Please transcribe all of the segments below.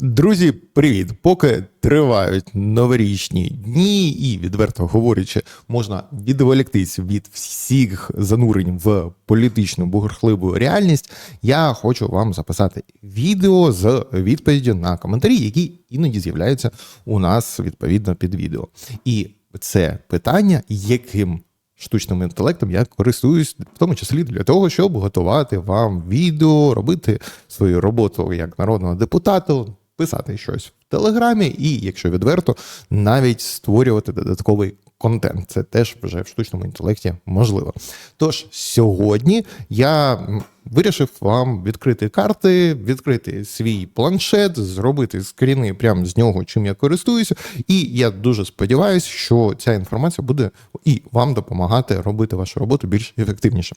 Друзі, привіт! Поки тривають новорічні дні, і відверто говорячи, можна відволіктись від всіх занурень в політичну бурхливу реальність. Я хочу вам записати відео з відповіддю на коментарі, які іноді з'являються у нас відповідно під відео. І це питання, яким штучним інтелектом я користуюсь, в тому числі для того, щоб готувати вам відео, робити свою роботу як народного депутата, писати щось в Телеграмі, і, якщо відверто, навіть створювати додатковий контент. Це теж вже в штучному інтелекті можливо. Тож сьогодні я вирішив вам відкрити карти, відкрити свій планшет, зробити скріни прямо з нього, чим я користуюся. І я дуже сподіваюся, що ця інформація буде і вам допомагати робити вашу роботу більш ефективніше.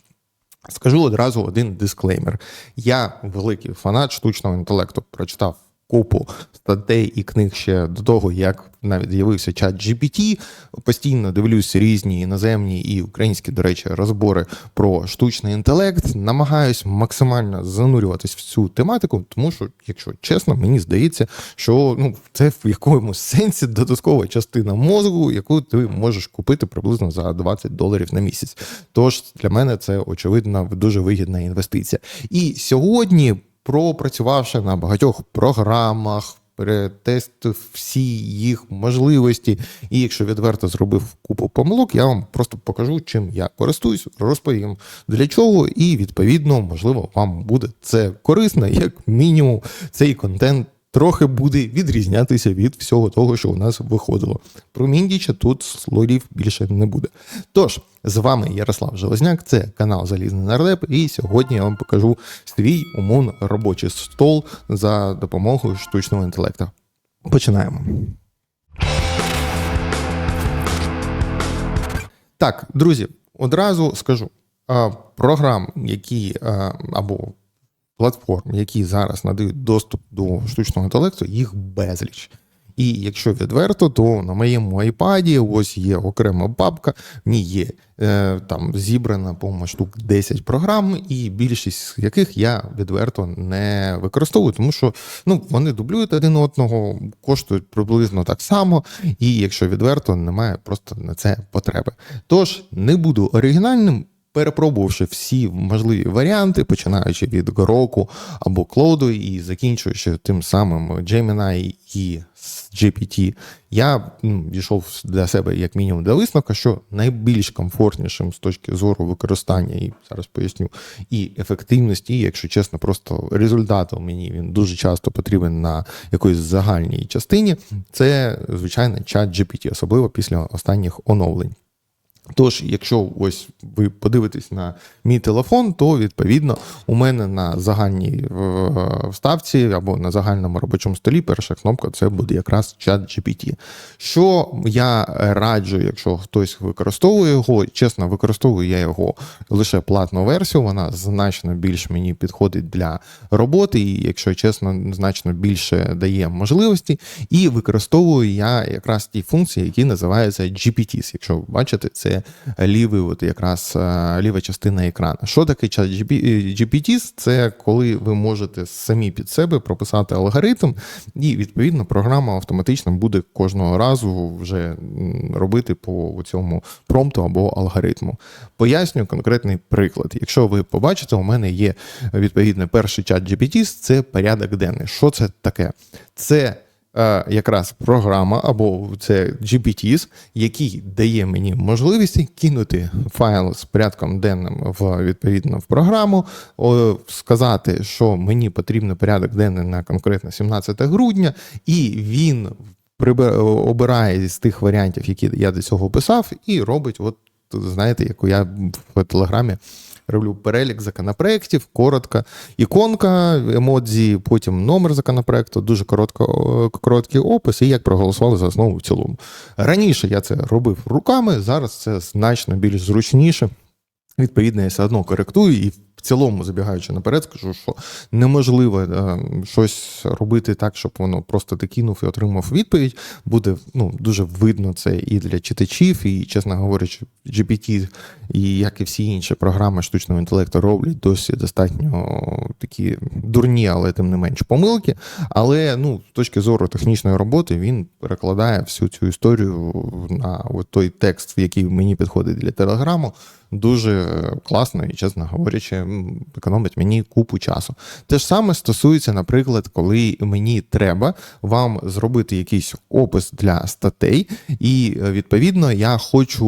Скажу одразу один дисклеймер. Я великий фанат штучного інтелекту. Прочитав купу статей і книг ще до того, як навіть з'явився чат GPT. Постійно дивлюсь різні іноземні і українські, до речі, розбори про штучний інтелект. Намагаюсь максимально занурюватись в цю тематику, тому що, якщо чесно, мені здається, що ну це в якомусь сенсі додаткова частина мозку, яку ти можеш купити приблизно за 20 доларів на місяць. Тож для мене це очевидно дуже вигідна інвестиція. І сьогодні пропрацювавши на багатьох програмах, перетестив всі їх можливості. І якщо відверто зробив купу помилок, я вам просто покажу, чим я користуюсь, розповім для чого, і відповідно, можливо, вам буде це корисно, як мінімум, цей контент. Трохи буде відрізнятися від всього того, що у нас виходило. Про Міндіча тут слорів більше не буде. Тож, з вами Ярослав Железняк, це канал Залізний Нардеп, і сьогодні я вам покажу свій умовно робочий стол за допомогою штучного інтелекту. Починаємо. Так, друзі, одразу скажу: програм, які або платформ, які зараз надають доступ до штучного інтелекту, їх безліч. І якщо відверто, то на моєму айпаді ось є окрема папка, в ній є е, там зібрана по штук 10 програм, і більшість з яких я відверто не використовую, тому що ну, вони дублюють один одного, коштують приблизно так само, і якщо відверто, немає просто на це потреби. Тож не буду оригінальним. Перепробувавши всі можливі варіанти, починаючи від Гороку або Клоуду і закінчуючи тим самим Gemini і GPT, я ну, дійшов для себе як мінімум до висновка, що найбільш комфортнішим з точки зору використання, і зараз поясню, і ефективності, і, якщо чесно, просто результатом мені він дуже часто потрібен на якоїсь загальній частині. Це звичайно чат GPT, особливо після останніх оновлень. Тож, якщо ось ви подивитесь на мій телефон, то відповідно у мене на загальній вставці або на загальному робочому столі перша кнопка це буде якраз чат GPT. Що я раджу, якщо хтось використовує його, чесно, використовую я його лише платну версію, вона значно більш мені підходить для роботи, і, якщо чесно, значно більше дає можливості. І використовую я якраз ті функції, які називаються GPTs. Якщо бачите, це лівий, от якраз е, ліва частина екрану. Що таке чат GPT? Це коли ви можете самі під себе прописати алгоритм, і відповідно програма автоматично буде кожного разу вже робити по цьому промпту або алгоритму. Поясню конкретний приклад. Якщо ви побачите, у мене є відповідно перший чат GPT, це порядок денний. Що це таке? Це Е, якраз програма або це GPTs, який дає мені можливість кинути файл з порядком денним в відповідно в програму, сказати, що мені потрібен порядок денний на конкретно 17 грудня, і він обирає з тих варіантів, які я до цього писав, і робить, от знаєте, яку я в телеграмі роблю перелік законопроєктів, коротка іконка, емодзі, потім номер законопроекту, дуже коротко, короткий опис і як проголосували за основу в цілому. Раніше я це робив руками, зараз це значно більш зручніше. Відповідно, я все одно коректую і в цілому, забігаючи наперед, скажу, що неможливо е, щось робити так, щоб воно просто ти кинув і отримав відповідь. Буде ну, дуже видно це і для читачів, і, чесно говорячи, GPT, і як і всі інші програми штучного інтелекту роблять досі достатньо такі дурні, але тим не менш помилки. Але ну, з точки зору технічної роботи він перекладає всю цю історію на от той текст, який мені підходить для телеграму дуже класно і, чесно говорячи, економить мені купу часу. Те ж саме стосується, наприклад, коли мені треба вам зробити якийсь опис для статей, і відповідно я хочу,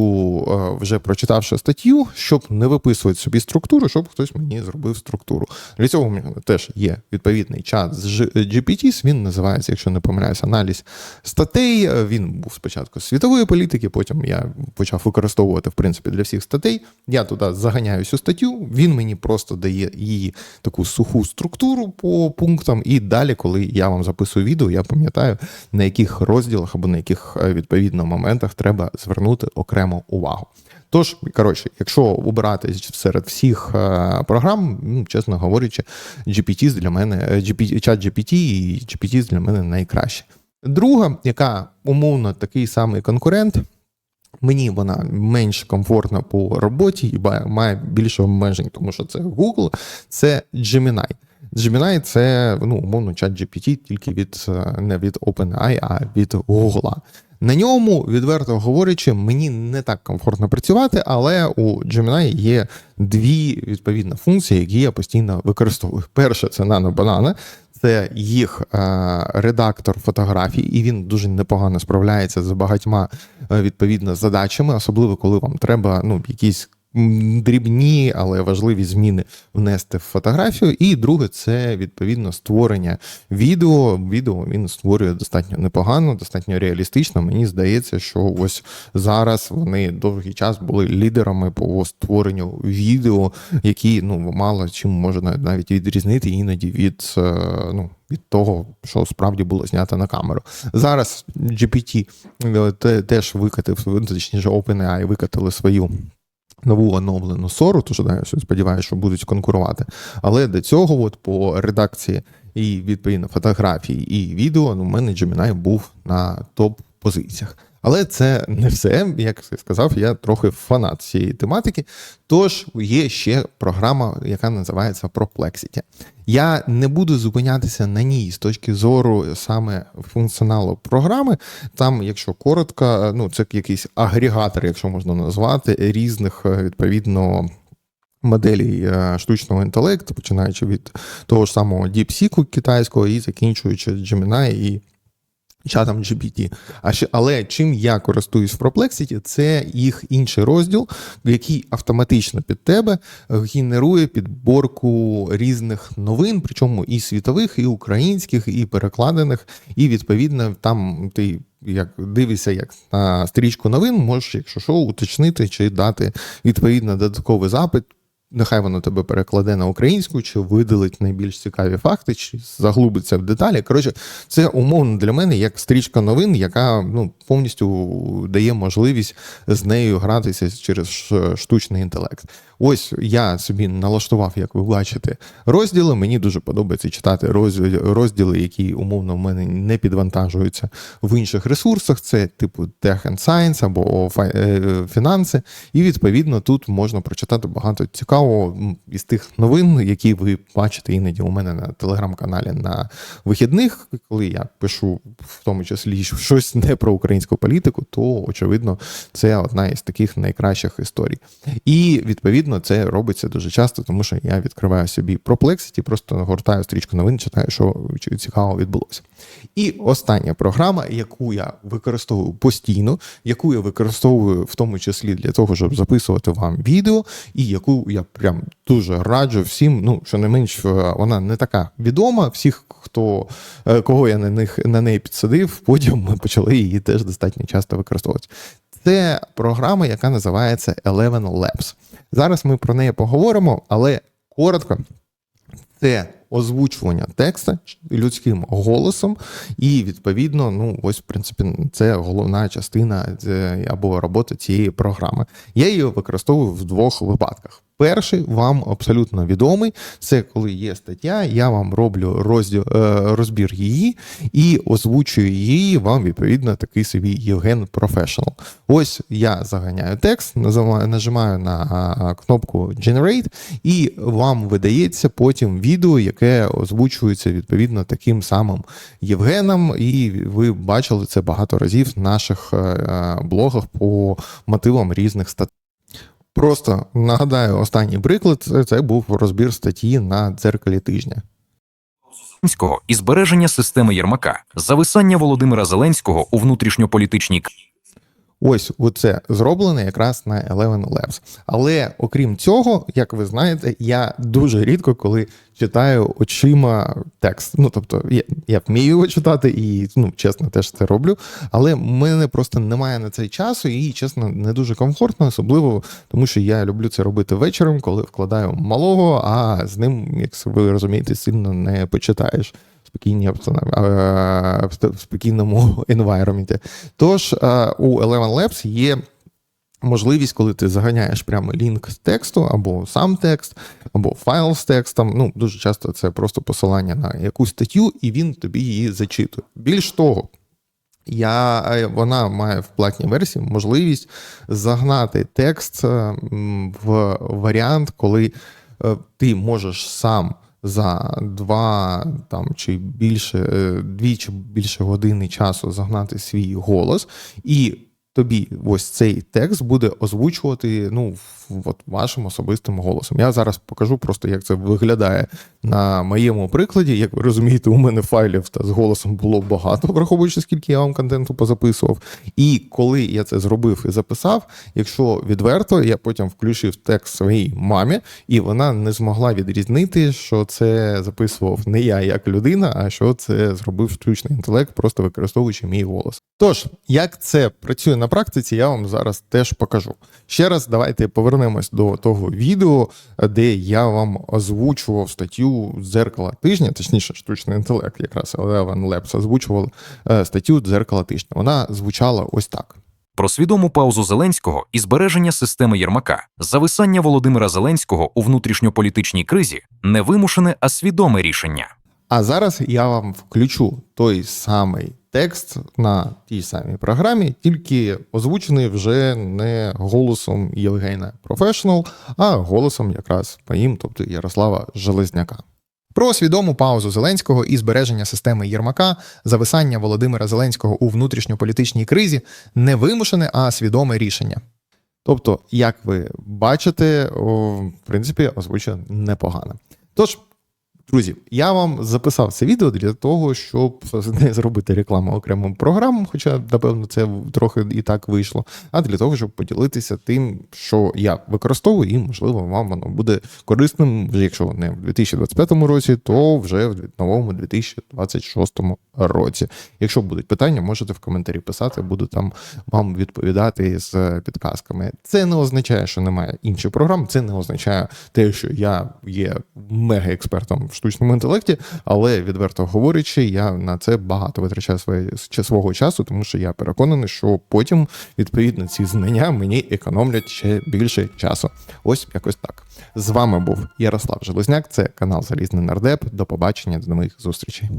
е, вже прочитавши статтю, щоб не виписувати собі структуру, щоб хтось мені зробив структуру. Для цього у мене теж є відповідний чат з GPT, Він називається, якщо не помиляюсь, аналіз статей. Він був спочатку світової політики, потім я почав використовувати в принципі для всіх статей. Я туди заганяю цю статтю, він мені просто дає її таку суху структуру по пунктам, і далі, коли я вам записую відео, я пам'ятаю, на яких розділах або на яких е, відповідно моментах треба звернути окрему увагу. Тож, коротше, якщо обирати серед всіх е, програм, ну, чесно говорячи, GPT для мене, GPT, чат GPT і GPT для мене найкраще. Друга, яка умовно такий самий конкурент. Мені вона менш комфортна по роботі і має більше обмежень, тому що це Google, це Gemini. Gemini – це ну, умовно чат GPT, тільки від не від OpenAI, а від Google. На ньому, відверто говорячи, мені не так комфортно працювати, але у Gemini є дві відповідні функції, які я постійно використовую. Перше це нано-банана, це їх е, редактор фотографій, і він дуже непогано справляється з багатьма е, відповідно задачами, особливо коли вам треба ну якісь дрібні, але важливі зміни внести в фотографію. І друге, це відповідно створення відео. Відео він створює достатньо непогано, достатньо реалістично. Мені здається, що ось зараз вони довгий час були лідерами по створенню відео, які ну мало чим можна навіть відрізнити іноді від е, ну. Від того, що справді було знято на камеру. Зараз GPT е, теж викатив, точніше, OpenAI викатили свою нову оновлену сору, тож я сподіваюся, що будуть конкурувати. Але до цього, от по редакції і відповідно фотографії і відео, ну, у мене Gemini був на топ-позиціях. Але це не все. Як я сказав, я трохи фанат цієї тематики. Тож є ще програма, яка називається Perplexity. Я не буду зупинятися на ній з точки зору саме функціоналу програми. Там, якщо коротко, ну це якийсь агрегатор, якщо можна назвати, різних відповідно. Моделі е, штучного інтелекту, починаючи від того ж самого DeepSeek китайського і закінчуючи Gemini і чатом GPT. А ще, але чим я користуюсь в Perplexity, це їх інший розділ, який автоматично під тебе генерує підборку різних новин, причому і світових, і українських, і перекладених, і відповідно там ти. Як дивишся, як на стрічку новин, можеш, якщо що, уточнити чи дати відповідно додатковий запит Нехай воно тебе перекладе на українську, чи видалить найбільш цікаві факти, чи заглубиться в деталі. Коротше, це умовно для мене як стрічка новин, яка ну повністю дає можливість з нею гратися через штучний інтелект. Ось я собі налаштував, як ви бачите, розділи. Мені дуже подобається читати розділи, які умовно в мене не підвантажуються в інших ресурсах. Це типу Tech and Science або е, фінанси. І відповідно тут можна прочитати багато цікавого із тих новин, які ви бачите іноді у мене на телеграм-каналі на вихідних, коли я пишу в тому числі щось не про українську політику, то очевидно це одна із таких найкращих історій. І відповідно це робиться дуже часто, тому що я відкриваю собі Perplexity, просто гортаю стрічку новин, читаю, що цікаво відбулося. І остання програма, яку я використовую постійно, яку я використовую в тому числі для того, щоб записувати вам відео, і яку я прям дуже раджу всім. Ну, що не менш, вона не така відома. Всіх, хто е, кого я на них на неї підсадив, потім ми почали її теж достатньо часто використовувати. Це програма, яка називається Eleven Labs. Зараз ми про неї поговоримо, але коротко, це озвучування текста людським голосом, і відповідно, ну ось в принципі, це головна частина або робота цієї програми. Я її використовую в двох випадках. Перший вам абсолютно відомий. Це коли є стаття, я вам роблю розділ, е, розбір її і озвучую її вам відповідно такий собі Євген Professional. Ось я заганяю текст, нажимаю на кнопку Generate, і вам видається потім відео, яке озвучується відповідно таким самим Євгеном. І ви бачили це багато разів в наших е, е, блогах по мотивам різних статей. Просто нагадаю, останній приклад це, був розбір статті на дзеркалі тижня. Зеленського і збереження системи Єрмака, зависання Володимира Зеленського у внутрішньополітичній Ось оце зроблено якраз на Eleven Labs. Але окрім цього, як ви знаєте, я дуже рідко коли читаю очима текст. Ну тобто, я, я вмію його читати і ну чесно теж це роблю. Але в мене просто немає на це часу, і чесно, не дуже комфортно, особливо тому, що я люблю це робити вечором, коли вкладаю малого, а з ним, як ви розумієте, сильно не почитаєш спокійній е, в спокійному environment. Тож е, у Eleven Labs є можливість, коли ти заганяєш прямо лінк з тексту, або сам текст, або файл з текстом. Ну, дуже часто це просто посилання на якусь статтю, і він тобі її зачитує. Більш того, я, е, вона має в платній версії можливість загнати текст в варіант, коли ти можеш сам за два там чи більше е, дві чи більше години часу загнати свій голос, і тобі ось цей текст буде озвучувати ну от вашим особистим голосом. Я зараз покажу просто, як це виглядає на моєму прикладі. Як ви розумієте, у мене файлів та з голосом було багато, враховуючи скільки я вам контенту позаписував. І коли я це зробив і записав, якщо відверто, я потім включив текст своїй мамі, і вона не змогла відрізнити, що це записував не я як людина, а що це зробив штучний інтелект, просто використовуючи мій голос. Тож, як це працює на практиці, я вам зараз теж покажу. Ще раз, давайте повернемось до того відео, де я вам озвучував статтю дзеркала тижня, точніше, штучний інтелект, якраз Eleven Labs озвучував е, статтю дзеркала тижня. Вона звучала ось так. про свідому паузу Зеленського і збереження системи Єрмака, зависання Володимира Зеленського у внутрішньополітичній кризі не вимушене, а свідоме рішення. А зараз я вам включу той самий текст на тій самій програмі, тільки озвучений вже не голосом Євгена Professional, а голосом якраз моїм, тобто Ярослава Железняка. Про свідому паузу Зеленського і збереження системи Єрмака, зависання Володимира Зеленського у внутрішньополітичній кризі не вимушене, а свідоме рішення. Тобто, як ви бачите, в принципі, озвучено непогано. Тож, друзі, я вам записав це відео для того, щоб не зробити рекламу окремим програмам, хоча, напевно, це трохи і так вийшло, а для того, щоб поділитися тим, що я використовую, і, можливо, вам воно буде корисним, якщо не в 2025 році, то вже в новому 2026 році. Якщо будуть питання, можете в коментарі писати, буду там вам відповідати з підказками. Це не означає, що немає інших програм. Це не означає те, що я є мега-експертом в штучному інтелекті, але відверто говорячи, я на це багато витрачаю своє свого часу, тому що я переконаний, що потім відповідно ці знання мені економлять ще більше часу. Ось якось так. З вами був Ярослав Железняк. Це канал Залізний Нардеп. До побачення, до нових зустрічей.